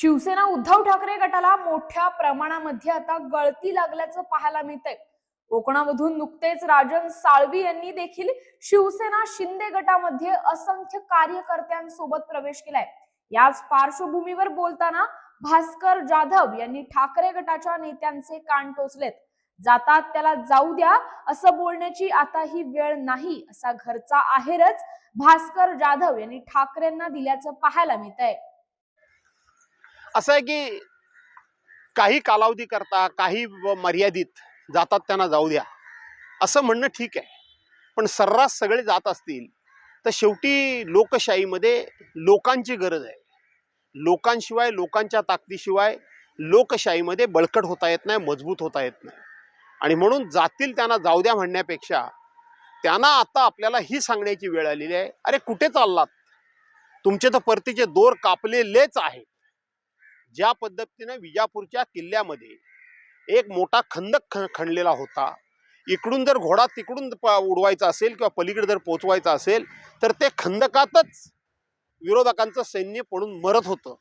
शिवसेना उद्धव ठाकरे गटाला मोठ्या प्रमाणामध्ये आता गळती लागल्याचं पाहायला मिळतंय. कोकणामधून नुकतेच राजन साळवी यांनी देखील शिवसेना शिंदे गटामध्ये असंख्य कार्यकर्त्यांसोबत प्रवेश केलाय. याच पार्श्वभूमीवर बोलताना भास्कर जाधव यांनी ठाकरे गटाच्या नेत्यांचे कान टोचलेत. जातात त्याला जाऊ द्या असं बोलण्याची आता ही वेळ नाही असा घरचा आहेरच भास्कर जाधव यांनी ठाकरेंना दिल्याचं पाहायला मिळत आहे असं आहे की काही कालावधी करता काही मर्यादित जातात त्यांना जाऊ द्या. असं म्हणणं ठीक आहे. पण सर्रास सगळे जात असतील तर शेवटी लोकशाहीमध्ये लोकांची गरज आहे. लोकांशिवाय लोकांच्या ताकदीशिवाय लोकशाहीमध्ये बळकट होता येत नाही मजबूत होता येत नाही. आणि म्हणून जातील त्यांना जाऊ द्या म्हणण्यापेक्षा त्यांना आता आपल्याला ही सांगण्याची वेळ आलेली आहे. अरे कुठे चाललात? तुमचे तर परतीचे दोर कापलेलेच आहेत. ज्या पद्धतीनं विजापूरच्या किल्ल्यामध्ये एक मोठा खंदक ख खणलेला होता इकडून जर घोडा तिकडून प- उडवायचा असेल किंवा पलीकडे जर पोचवायचा असेल तर ते खंदकातच विरोधकांचं सैन्य पडून मरत होतं.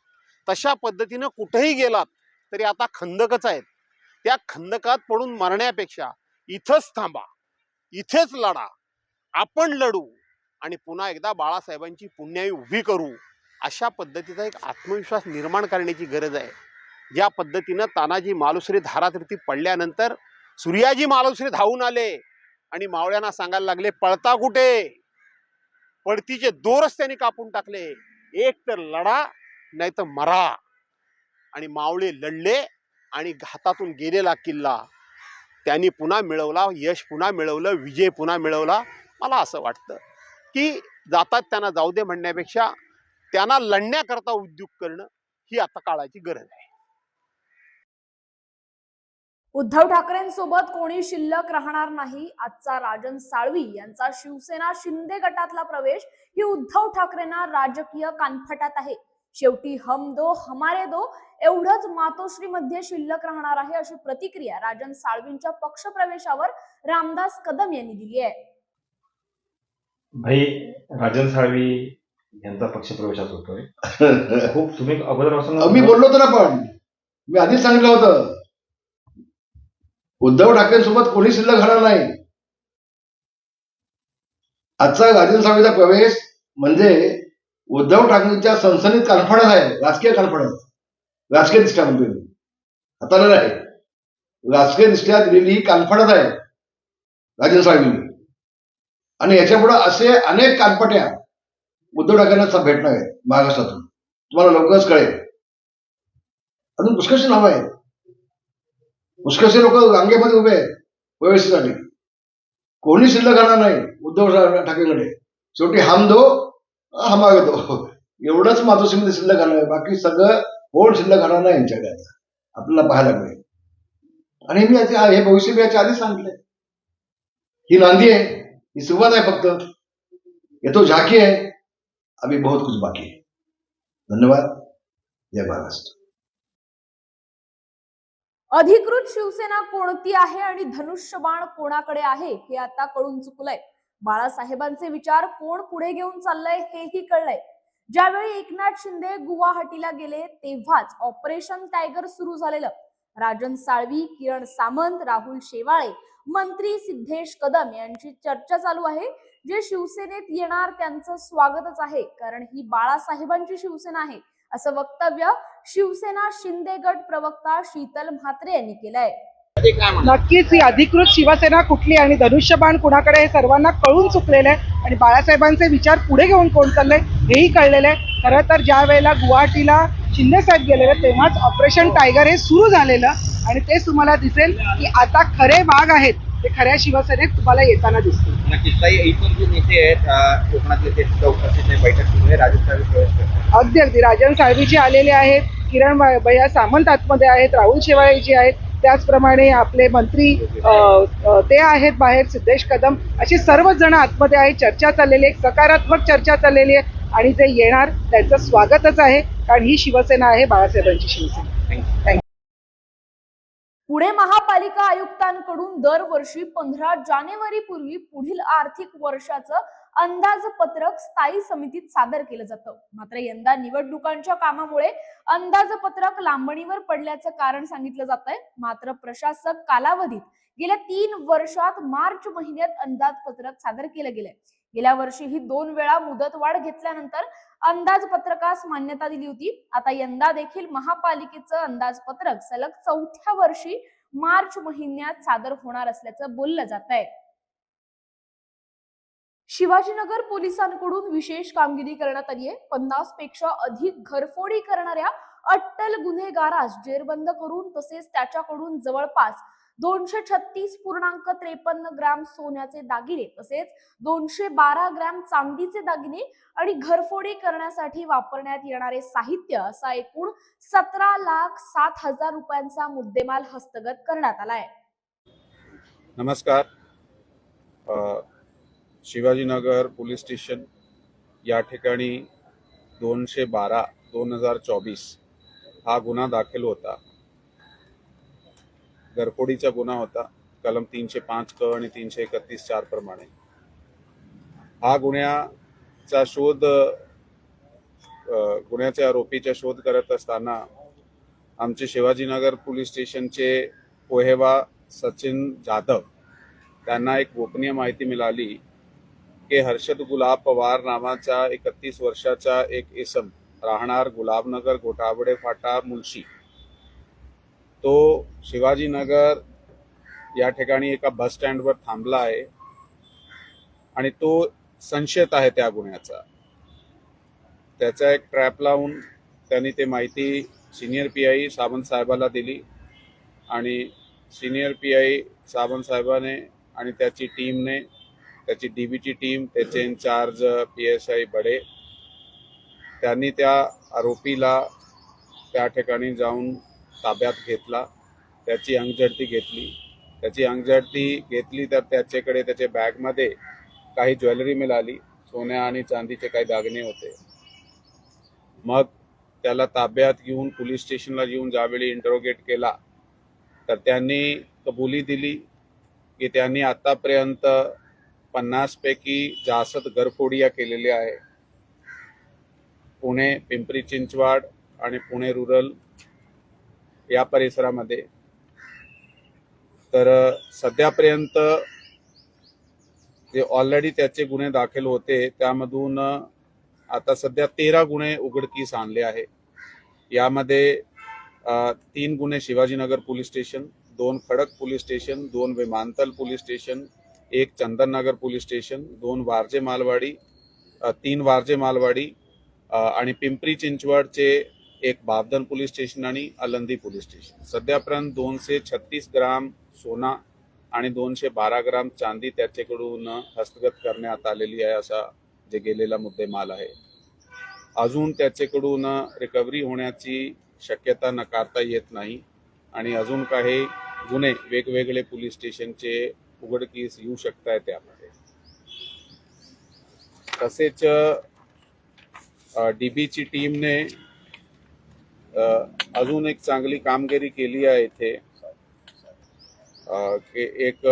तशा पद्धतीनं कुठेही गेलात तरी आता खंदकच आहेत. त्या खंदकात पडून मरण्यापेक्षा इथंच थांबा इथेच लढा आपण लढू आणि पुन्हा एकदा बाळासाहेबांची पुण्याई उभी करू. अशा पद्धतीचा एक आत्मविश्वास निर्माण करण्याची गरज आहे. ज्या पद्धतीनं तानाजी मालुसरे धारातीर्थी पडल्यानंतर सूर्याजी मालुसरे धावून आले आणि मावळ्यांना सांगायला लागले पळता कुठे? पळतीचे दोरच त्यांनी कापून टाकले. एक तर लढा नाही तर मरा. आणि मावळे लढले आणि घातातून गेलेला किल्ला. त्यांनी पुन्हा मिळवला यश पुन्हा मिळवलं विजय पुन्हा मिळवला. मला असं वाटतं की जातात त्यांना जाऊ दे म्हणण्यापेक्षा त्यांना लढण्याकरता उद्योग करणं ही आता काळाची गरज आहे. उद्धव ठाकरेंसोबत कोणी शिल्लक राहणार नाही आजचा राजन साळवी यांचा शिवसेना शिंदे गटातला प्रवेश ही उद्धव ठाकरेंना राजकीय कानफटात आहे. शेवटी हम दो हमारे दो एवढंच मातोश्री मध्ये शिल्लक राहणार आहे अशी प्रतिक्रिया राजन साळवींच्या पक्ष प्रवेशावर रामदास कदम यांनी दिली आहे. भाई राजन साळवी यांचा पक्षप्रवेशात होतोय. खूप तुम्ही अगोदरपासून मी बोललो होतो ना पण. मी आधीच सांगितलं होतं. उद्धव ठाकरेंसोबत कोणी शिल्लक घालणार नाही. आजचा राजन साळवीचा प्रवेश म्हणजे उद्धव ठाकरेंच्या सनसनीत कॉन्फिडन्स आहे राजकीय कॉन्फिडन्स राजकीय दृष्ट्या म्हणतोय मी. आता नाही राजकीय दृष्ट्या दिलेली ही कॉन्फिडन्स आहे राजन साळवी आणि याच्यापुढे असे अनेक कानपट्या उद्धव ठाकरेंना भेटणार आहे महाराष्ट्रातून. तुम्हाला लवकरच कळेल. अजून पुष्कळशी नावं आहेत. पुष्कळसे लोक रांगेमध्ये उभे आहेत प्रवेशासाठी कोणी शिल्लक राहणार नाही उद्धव ठाकरेकडे. शेवटी हम दो हमारे दो. एवढंच मातोश्रीमध्ये शिल्लक राहणार आहे. बाकी सगळं कोण शिल्लक राहणार नाही यांच्याकडे आता. आपल्याला पाहायला मिळेल. आणि मी याचे हे भविष्य मी याच्या आधीच सांगितलंय. ही नांदी आहे ही सुरुवात आहे फक्त. येतो झाकी आहे. अभी बहुत कुछ बाकी है। धन्यवाद। जय महाराष्ट्र। अधिकृत शिवसेना कोणती आहे आणि धनुष्यबाण कोणाकडे आहे हे आता कळून चुकलंय. बाळासाहेबांचे विचार कोण पुढे घेऊन चाललंय हेही कळलंय. ज्यावेळी एकनाथ शिंदे गुवाहाटीला गेले तेव्हाच ऑपरेशन टायगर सुरू झालेलं. राजन साळवी किरण सामंत राहुल शेवाळे मंत्री सिद्धेश कदम यांची चर्चा चालू आहे. जे शिवसेनेत येणार त्यांचं स्वागतच आहे. कारण ही बाळासाहेबांची शिवसेना आहे असं वक्तव्य शिवसेना शिंदे गट प्रवक्ता शीतल म्हात्रे यांनी केलंय. नक्कीच ही अधिकृत शिवसेना कुठली आणि धनुष्यबाण कुणाकडे हे सर्वांना कळून चुकलेलं आहे. आणि बाळासाहेबांचे विचार पुढे घेऊन कोण चाललंय हेही कळलेलं आहे. खरं तर ज्या वेळेला गुवाहाटीला शिंदे साहेब गेलेले तेव्हाच ऑपरेशन टायगर हे सुरू झालेलं. आणि तेच तुम्हाला दिसेल की आता खरे वाघ आहेत. ते खऱ्या शिवसेनेत तुम्हाला येताना दिसतील. नक्कीच. ताई इथून जे नेते आहेत कोकणातले ते सुद्धा उपस्थित आहे बैठक सुरू आहे राजस्थान प्रवेश करतात. अगदी अगदी. राजन साळवीजी आलेले आहेत किरण भैया सामंत आतमध्ये आहेत राहुल शेवाळेजी आहेत. त्याचप्रमाणे आपले मंत्री ते आहेत बाहेर सिद्धेश कदम. अशी सर्वच जण आतमध्ये आहेत. चर्चा चाललेली आहे सकारात्मक चर्चा चाललेली आहे आणि जे येणार त्यांचं स्वागतच आहे कारण ही शिवसेना आहे बाळासाहेबांची शिवसेना. थँक्यू पुणे महापालिका आयुक्तांकडून दरवर्षी पंधरा जानेवारी पूर्वी पुढील आर्थिक वर्षाचं अंदाजपत्रक स्थायी समितीत सादर केलं जातं. मात्र यंदा निवडणुकांच्या कामामुळे अंदाजपत्रक लांबणीवर पडल्याचं कारण सांगितलं जात आहे मात्र प्रशासक कालावधीत गेल्या तीन वर्षात मार्च महिन्यात अंदाजपत्रक सादर केलं गेलंय. गेल्या वर्षी ही दोन वेळा मुदतवाढ घेतल्यानंतर अंदाजपत्रकास मान्यता दिली होती. आता यंदा देखील महापालिकेचं अंदाजपत्रक सलग चौथ्या वर्षी मार्च महिन्यात सादर होणार असल्याचं बोललं जात आहे शिवाजीनगर पोलिसांकडून विशेष कामगिरी करण्यात आली आहे. पन्नासपेक्षा अधिक घरफोडी करणाऱ्या अट्टल गुन्हेगारास जेरबंद करून तसेच त्याच्याकडून जवळपास दोनशे छत्तीस पूर्णांक त्रेपन्न ग्रॅम सोन्याचे दागिने तसेच दोनशे बारा ग्रॅम चांदीचे दागिने आणि घरफोडी करण्यासाठी वापरण्यात येणारे साहित्य असा एकूण सतरा लाख सात हजार रुपयांचा मुद्देमाल हस्तगत करण्यात आलाय नमस्कार. शिवाजीनगर पोलीस स्टेशन या ठिकाणी दोनशे बारा दोन हजार चोवीस हा गुन्हा दाखल होता. घरफोडीचा गुन्हा होता. कलम तीनशे पाच क आणि तीनशे एकतीस चार प्रमाणे. हा गुन्ह्याचा शोध गुन्ह्याच्या आरोपीचा शोध करत असताना आमचे शिवाजीनगर पोलीस स्टेशनचे पोहेवा सचिन जाधव त्यांना एक गोपनीय माहिती मिळाली की हर्षद गुलाब पवार नावाचा एकतीस वर्षाचा एक इसम राहणार गुलाबनगर गोटावडे फाटा मुळशी तो शिवाजीनगर या ठिकाणी एका बस स्टँडवर थांबला आहे. आणि तो संशयित आहे त्या गुन्ह्याचा. त्याचा एक ट्रॅप लावून त्यांनी ते माहिती सिनियर पी आय सावंत साहेबाला दिली आणि सिनियर पी आय सावंत साहेबाने आणि त्याची टीमने त्याची डी बीची टीम त्याचे incharge P S I Bade त्यांनी त्या आरोपीला त्या ठिकाणी जाऊन ताब्यात घेतला त्याची अंगझडती घेतली. त्याची अंगझडती घेतली तर त्याच्याकडे त्याच्या बॅगमध्ये काही ज्वेलरी मिळाली. सोन्या आणि चांदीचे काही दागिने होते. मग त्याला ताब्यात घेऊन पोलीस स्टेशनला येऊन ज्यावेळी इंटरोगेट केला तर त्यांनी कबुली दिली की त्यांनी आतापर्यंत पन्नासपैकी जास्त घरफोडिया केलेल्या आहे. पुणे पिंपरी चिंचवाड आणि पुणे रुरल या परिसरामध्ये. तर सध्यापर्यंत जे ऑलरेडी त्याचे गुन्हे दाखल होते त्यामधून आता सध्या तेरा गुन्हे उघडकीस आणले आहे. यामध्ये तीन गुन्हे शिवाजीनगर पोलीस स्टेशन दोन खडक पोलीस स्टेशन दोन विमानतल पोलीस स्टेशन एक चंदननगर पोलीस स्टेशन दोन वारजे मालवाडी तीन वारजे मालवाडी आणि पिंपरी चिंचवडचे एक बाबदन पोलीस स्टेशन आणि अलंदी पोलीस स्टेशन. सध्यापर्यंत दोनशे छत्तीस ग्राम सोना आणि दोनशे बारा ग्राम चांदी त्याच्याकडून हस्तगत करण्यात आलेली आहे असा जे गेलेला मुद्देमाल आहे. अजून त्याच्याकडून रिकव्हरी होण्याची शक्यता नकारता येत नाही आणि अजून काही गुन्हे वेगवेगळे पोलीस स्टेशनचे उघडकीस येऊ शकत आहे त्यामध्ये. तसेच डीबीची टीमने अजून एक चांगली कामगिरी केली आहे इथे. एक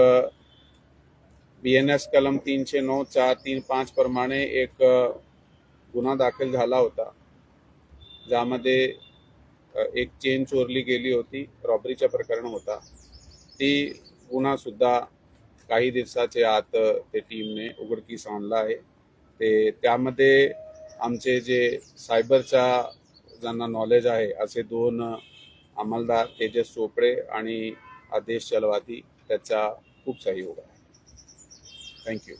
बी एन एस कलम तीनशे नऊ चार तीन पाच प्रमाणे एक गुन्हा दाखल झाला होता. ज्यामध्ये एक चेन चोरली गेली होती रॉबरीचा प्रकरण होता. ती गुन्हा सुद्धा काही दिवसाच्या आत ते टीमने उघडकीस आणला आहे. ते त्यामध्ये आमचे जे सायबरचा ज्यांना नॉलेज आहे असे दोन अंमलदार तेजस चोपडे आणि आदेश चलवाती त्याचा खूप सहयोग आहे. थँक्यू